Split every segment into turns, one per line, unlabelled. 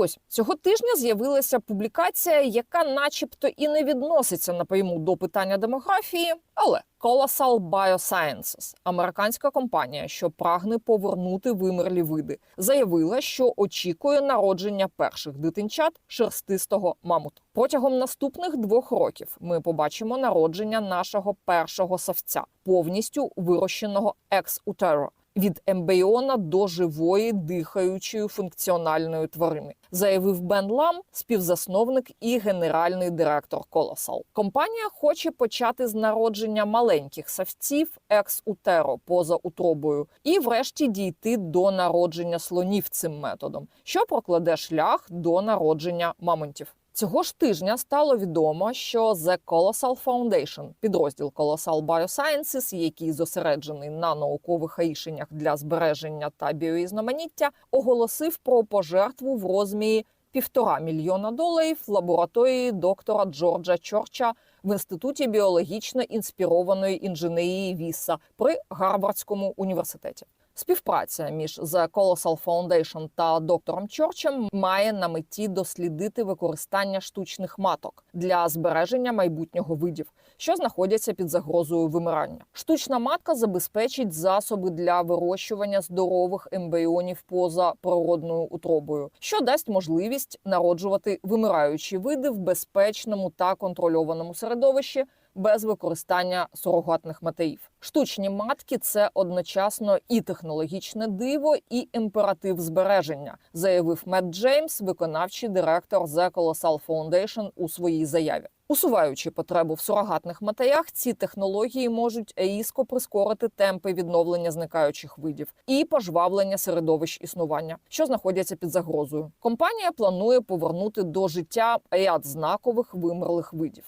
Ось цього тижня з'явилася публікація, яка, начебто, і не відноситься напряму до питання демографії, але Colossal Biosciences, американська компанія, що прагне повернути вимерлі види, заявила, що очікує народження перших дитинчат шерстистого мамута. Протягом наступних двох років ми побачимо народження нашого першого савця, повністю вирощеного екс-утеро від ембріона до живої дихаючої функціональної тварини, заявив Бен Лам, співзасновник і генеральний директор Colossal. Компанія хоче почати з народження маленьких савців екс-утеро поза утробою, і, врешті, дійти до народження слонів цим методом, що прокладе шлях до народження мамонтів. Цього ж тижня стало відомо, що The Colossal Foundation, підрозділ Colossal Biosciences, який зосереджений на наукових рішеннях для збереження та біорізноманіття, оголосив про пожертву в розмірі півтора мільйона доларів лабораторії доктора Джорджа Чорча в інституті біологічно інспірованої інженерії Віса при Гарвардському університеті. Співпраця між The Colossal Foundation та доктором Чорчем має на меті дослідити використання штучних маток для збереження майбутнього видів, що знаходяться під загрозою вимирання. Штучна матка забезпечить засоби для вирощування здорових ембріонів поза природною утробою, що дасть можливість народжувати вимираючі види в безпечному та контрольованому середовищі без використання сурогатних матерів. Штучні матки це одночасно і технологічне диво, і імператив збереження, заявив Мет Джеймс, виконавчий директор The Colossal Foundation у своїй заяві. Усуваючи потребу в сурогатних матерях, ці технології можуть різко прискорити темпи відновлення зникаючих видів і пожвавлення середовищ існування, що знаходяться під загрозою. Компанія планує повернути до життя ряд знакових вимерлих видів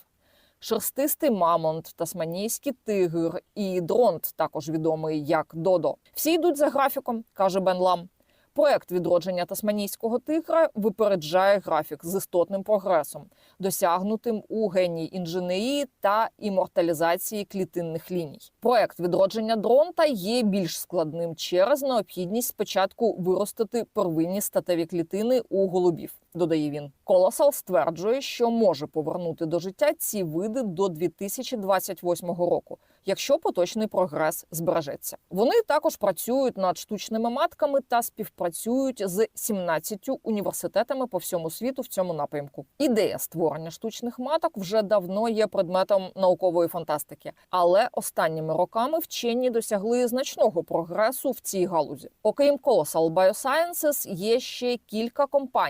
шерстистий мамонт, тасманійський тигр і дронт, також відомий як Додо. Всі йдуть за графіком, каже Бен Лам. Проект відродження тасманійського тигра випереджає графік з істотним прогресом, досягнутим у генії інженерії та іморталізації клітинних ліній. Проект відродження дронта є більш складним через необхідність спочатку виростити первинні статеві клітини у голубів. Додає він. Колосал стверджує, що може повернути до життя ці види до 2028 року, якщо поточний прогрес збережеться. Вони також працюють над штучними матками та співпрацюють з 17 університетами по всьому світу в цьому напрямку. Ідея створення штучних маток вже давно є предметом наукової фантастики, але останніми роками вчені досягли значного прогресу в цій галузі. Окрім Colossal Biosciences, є ще кілька компаній.